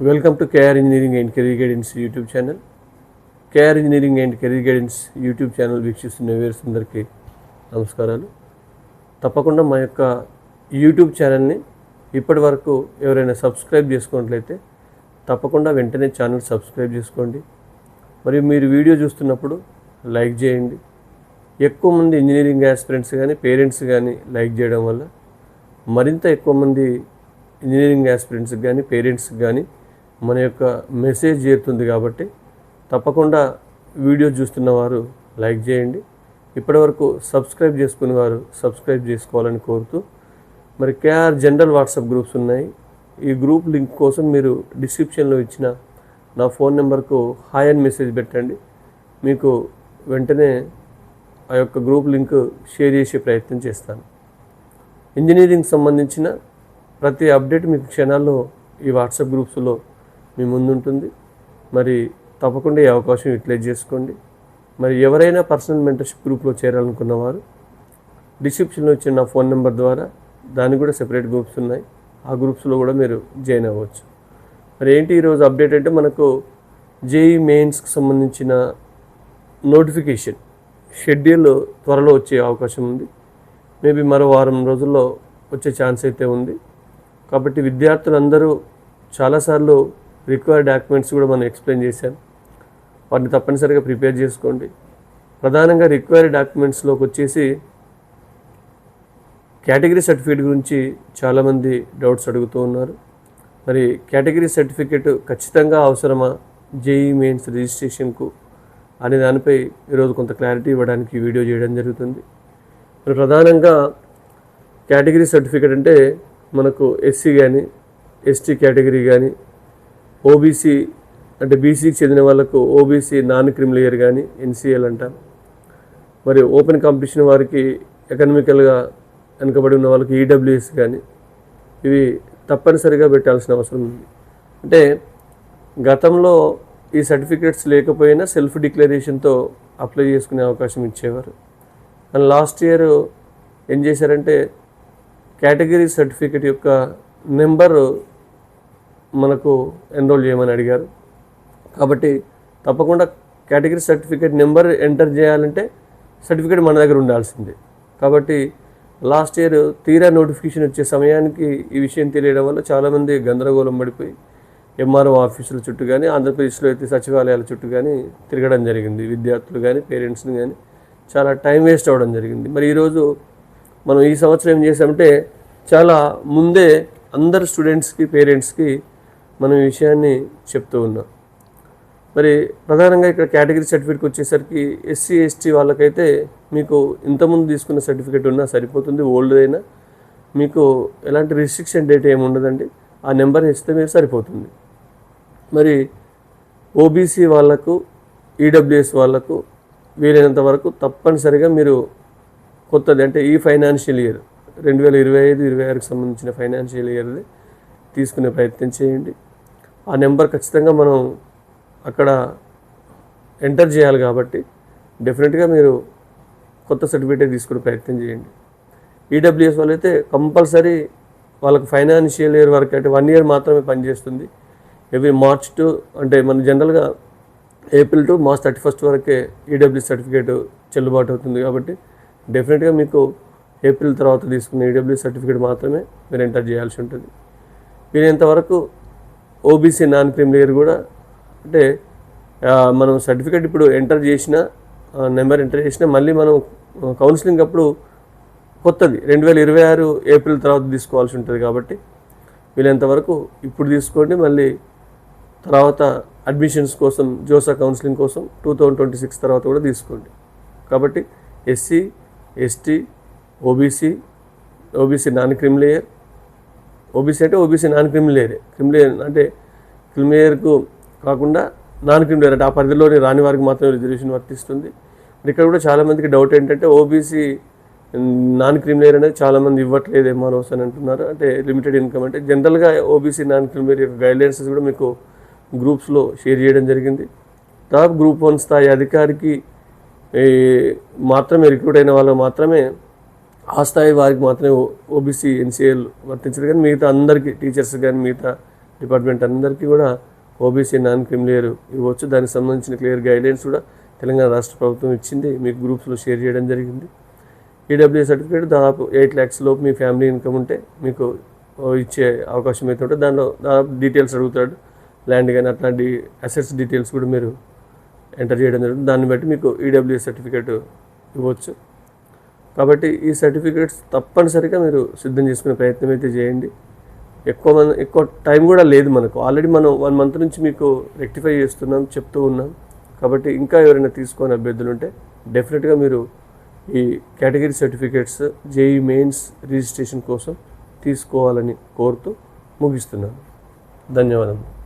Welcome to KR engineering and career guidance YouTube channel KR engineering and career guidance YouTube channel వీక్షిస్తున్న viewers అందరికీ నమస్కారాలు. తప్పకుండా మా యొక్క యూట్యూబ్ ఛానల్ని ఇప్పటి వరకు ఎవరైనా సబ్స్క్రైబ్ చేసుకున్నట్లయితే తప్పకుండా వెంటనే ఛానల్ సబ్స్క్రైబ్ చేసుకోండి. మరియు మీరు వీడియో చూస్తున్నప్పుడు లైక్ చేయండి. ఎక్కువ మంది ఇంజనీరింగ్ ఆస్పిరెంట్స్ కానీ పేరెంట్స్ కానీ లైక్ చేయడం వల్ల మరింత ఎక్కువ మంది ఇంజనీరింగ్ ఆస్పిరెంట్స్కి కానీ పేరెంట్స్కి కానీ మన యొక్క మెసేజ్ చేరుతుంది కాబట్టి తప్పకుండా వీడియో చూస్తున్న వారు లైక్ చేయండి. ఇప్పటివరకు సబ్స్క్రైబ్ చేసుకున్న వారు సబ్స్క్రైబ్ చేసుకోవాలని కోరుతూ మరి కేఆర్ జనరల్ వాట్సాప్ గ్రూప్స్ ఉన్నాయి. ఈ గ్రూప్ లింక్ కోసం మీరు డిస్క్రిప్షన్లో ఇచ్చిన నా ఫోన్ నెంబర్కు హాయ్ అని మెసేజ్ పెట్టండి. మీకు వెంటనే ఆ యొక్క గ్రూప్ లింక్ షేర్ చేసే ప్రయత్నం చేస్తాను. ఇంజనీరింగ్ సంబంధించిన ప్రతి అప్డేట్ మీకు క్షణాల్లో ఈ వాట్సాప్ గ్రూప్స్లో మీ ముందుంటుంది. మరి తప్పకుండా ఈ అవకాశం యూటిలైజ్ చేసుకోండి. మరి ఎవరైనా పర్సనల్ మెంటర్షిప్ గ్రూప్లో చేరాలనుకున్న వారు డిస్క్రిప్షన్లో ఇచ్చిన నా ఫోన్ నెంబర్ ద్వారా దానికి కూడా సెపరేట్ గ్రూప్స్ ఉన్నాయి. ఆ గ్రూప్స్లో కూడా మీరు జాయిన్ అవ్వచ్చు. మరి ఏంటి ఈరోజు అప్డేట్ అంటే మనకు జేఈ మెయిన్స్కి సంబంధించిన నోటిఫికేషన్ షెడ్యూల్ త్వరలో వచ్చే అవకాశం ఉంది. మేబీ మరో వారం రోజుల్లో వచ్చే ఛాన్స్ అయితే ఉంది. కాబట్టి విద్యార్థులందరూ చాలాసార్లు రిక్వైర్ డాక్యుమెంట్స్ కూడా మనం ఎక్స్ప్లెయిన్ చేశాం. వాటిని తప్పనిసరిగా ప్రిపేర్ చేసుకోండి. ప్రధానంగా రిక్వైర్ డాక్యుమెంట్స్లోకి వచ్చేసి కేటగిరీ సర్టిఫికేట్ గురించి చాలామంది డౌట్స్ అడుగుతూ ఉన్నారు. మరి కేటగిరీ సర్టిఫికేట్ ఖచ్చితంగా అవసరమా? జేఈ మెయిన్స్ రిజిస్ట్రేషన్కు అనే దానిపై ఈరోజు కొంత క్లారిటీ ఇవ్వడానికి వీడియో చేయడం జరుగుతుంది. మరి ప్రధానంగా కేటగిరీ సర్టిఫికేట్ అంటే మనకు ఎస్సీ కానీ ఎస్టీ కేటగిరీ కానీ ఓబీసీ అంటే బీసీకి చెందిన వాళ్ళకు ఓబీసీ నాన్ క్రిమిలియర్ కానీ ఎన్సీఎల్ అంటారు. మరి ఓపెన్ కాంపిటీషన్ వారికి ఎకనామికల్గా వెనుకబడి ఉన్న వాళ్ళకి ఈడబ్ల్యూఎస్ కానీ ఇవి తప్పనిసరిగా పెట్టాల్సిన అవసరం ఉంది. అంటే గతంలో ఈ సర్టిఫికేట్స్ లేకపోయినా సెల్ఫ్ డిక్లరేషన్తో అప్లై చేసుకునే అవకాశం ఇచ్చేవారు. అండ్ లాస్ట్ ఇయర్ ఏం చేశారంటే కేటగిరీ సర్టిఫికేట్ యొక్క నెంబరు మనకు ఎన్రోల్ చేయమని అడిగారు. కాబట్టి తప్పకుండా కేటగిరీ సర్టిఫికేట్ నెంబర్ ఎంటర్ చేయాలంటే సర్టిఫికేట్ మన దగ్గర ఉండాల్సిందే. కాబట్టి లాస్ట్ ఇయర్ తీరా నోటిఫికేషన్ వచ్చే సమయానికి ఈ విషయం తెలియడం వల్ల చాలామంది గందరగోళం పడిపోయి ఎంఆర్ఓ ఆఫీసుల చుట్టూ కానీ ఆంధ్రప్రదేశ్లో అయితే సచివాలయాల చుట్టూ కానీ తిరగడం జరిగింది. విద్యార్థులు కానీ పేరెంట్స్ని కానీ చాలా టైం వేస్ట్ అవ్వడం జరిగింది. మరి ఈరోజు మనం ఈ సంవత్సరం ఏం చేసామంటే చాలా ముందే అందరు స్టూడెంట్స్కి పేరెంట్స్కి మనం ఈ విషయాన్ని చెప్తూ ఉన్నాం. మరి ప్రధానంగా ఇక్కడ కేటగిరీ సర్టిఫికేట్కి వచ్చేసరికి ఎస్సీ ఎస్టీ వాళ్ళకైతే మీకు ఇంతకుముందు తీసుకున్న సర్టిఫికేట్ ఉన్నా సరిపోతుంది ఓల్డ్ అయినా. మీకు ఎలాంటి రిస్ట్రిక్షన్ డేట్ ఏమి ఉండదండి. ఆ నెంబర్ ఇస్తే మీరు సరిపోతుంది. మరి ఓబీసీ వాళ్ళకు ఈడబ్ల్యూఎస్ వాళ్ళకు వీలైనంత వరకు తప్పనిసరిగా మీరు కొత్తది అంటే ఈ ఫైనాన్షియల్ ఇయర్ రెండు వేల ఇరవై ఐదు ఇరవై ఆరుకు సంబంధించిన ఫైనాన్షియల్ ఇయర్ది తీసుకునే ప్రయత్నం చేయండి. ఆ నెంబర్ ఖచ్చితంగా మనం అక్కడ ఎంటర్ చేయాలి కాబట్టి డెఫినెట్గా మీరు కొత్త సర్టిఫికేట్ తీసుకునే ప్రయత్నం చేయండి. ఈడబ్ల్యూఎస్ వాళ్ళైతే కంపల్సరీ వాళ్ళకి ఫైనాన్షియల్ ఇయర్ వరకు అంటే వన్ ఇయర్ మాత్రమే పనిచేస్తుంది. ఎవ్రీ మార్చ్ టు అంటే మన జనరల్గా April to March thirty first వరకే ఈడబ్ల్యూ సర్టిఫికేట్ చెల్లుబాటు అవుతుంది కాబట్టి డెఫినెట్గా మీకు ఏప్రిల్ తర్వాత తీసుకున్న ఈడబ్ల్యూ సర్టిఫికేట్ మాత్రమే మీరు ఎంటర్ చేయాల్సి ఉంటుంది. మీరు ఇంతవరకు ఓబీసీ నాన్ క్రిమిలియర్ కూడా అంటే మనం సర్టిఫికేట్ ఇప్పుడు ఎంటర్ చేసిన నెంబర్ ఎంటర్ చేసిన మళ్ళీ మనం కౌన్సిలింగ్ అప్పుడు కొత్తది. రెండు వేల ఇరవై ఆరు ఏప్రిల్ తర్వాత తీసుకోవాల్సి ఉంటుంది కాబట్టి వీలైనంతవరకు ఇప్పుడు తీసుకోండి. మళ్ళీ తర్వాత అడ్మిషన్స్ కోసం జోసా కౌన్సిలింగ్ కోసం టూ థౌజండ్ ట్వంటీ సిక్స్ తర్వాత కూడా తీసుకోండి. కాబట్టి SC ST OBC OBC non creamy layer OBC అంటే OBC non creamy layer creamy layer అంటే క్రిమిలేయర్కు కాకుండా నాన్ క్రిమిలేయర్ అంటే ఆ పరిధిలోని రాని వారికి మాత్రమే రిజర్వేషన్ వర్తిస్తుంది. మరి ఇక్కడ కూడా చాలామందికి డౌట్ ఏంటంటే ఓబీసీ నాన్ క్రిమిలేయర్ అనేది చాలామంది ఇవ్వట్లేదు ఎంఆర్ఓస్ అని అంటున్నారు. అంటే లిమిటెడ్ ఇన్కమ్ అంటే జనరల్గా ఓబీసీ నాన్ క్రిమిలేయర్ యొక్క గైడ్లైన్స్ కూడా మీకు గ్రూప్స్లో షేర్ చేయడం జరిగింది. దాదాపు గ్రూప్ వన్ స్థాయి అధికారికి మాత్రమే రిక్రూట్ అయిన వాళ్ళు మాత్రమే ఆ స్థాయి వారికి మాత్రమే ఓబీసీ ఎన్సీఏలు వర్తించదు కానీ మిగతా అందరికీ టీచర్స్ కానీ మిగతా డిపార్ట్మెంట్ అందరికీ కూడా ఓబీసీ నాన్ క్రిమిలియర్ ఇవ్వచ్చు. దానికి సంబంధించిన క్లియర్ గైడ్లైన్స్ కూడా తెలంగాణ రాష్ట్ర ప్రభుత్వం ఇచ్చింది. మీకు గ్రూప్స్లో షేర్ చేయడం జరిగింది. ఈడబ్ల్యూ సర్టిఫికేట్ దాదాపు ఎయిట్ ల్యాక్స్ లోపు మీ ఫ్యామిలీ ఇన్కమ్ ఉంటే మీకు ఇచ్చే అవకాశం అయితే ఉంటుంది. దానిలో దాదాపు డీటెయిల్స్ అడుగుతాడు. ల్యాండ్ కానీ అట్లాంటి అసెట్స్ డీటెయిల్స్ కూడా మీరు ఎంటర్ చేయడం జరుగుతుంది. దాన్ని బట్టి మీకు ఈడబ్ల్యూ సర్టిఫికేట్ ఇవ్వచ్చు. కాబట్టి ఈ సర్టిఫికేట్స్ తప్పనిసరిగా మీరు సిద్ధం చేసుకునే ప్రయత్నం అయితే చేయండి. ఎక్కువ మంది ఎక్కువ టైం కూడా లేదు మనకు. ఆల్రెడీ మనం వన్ మంత్ నుంచి మీకు రెక్టిఫై చేస్తున్నాం చెప్తూ ఉన్నాం. కాబట్టి ఇంకా ఎవరైనా తీసుకొని అభ్యర్థులు ఉంటే డెఫినెట్గా మీరు ఈ category certificates JEE mains registration కోసం తీసుకోవాలని కోరుతూ ముగిస్తున్నాను. ధన్యవాదములు.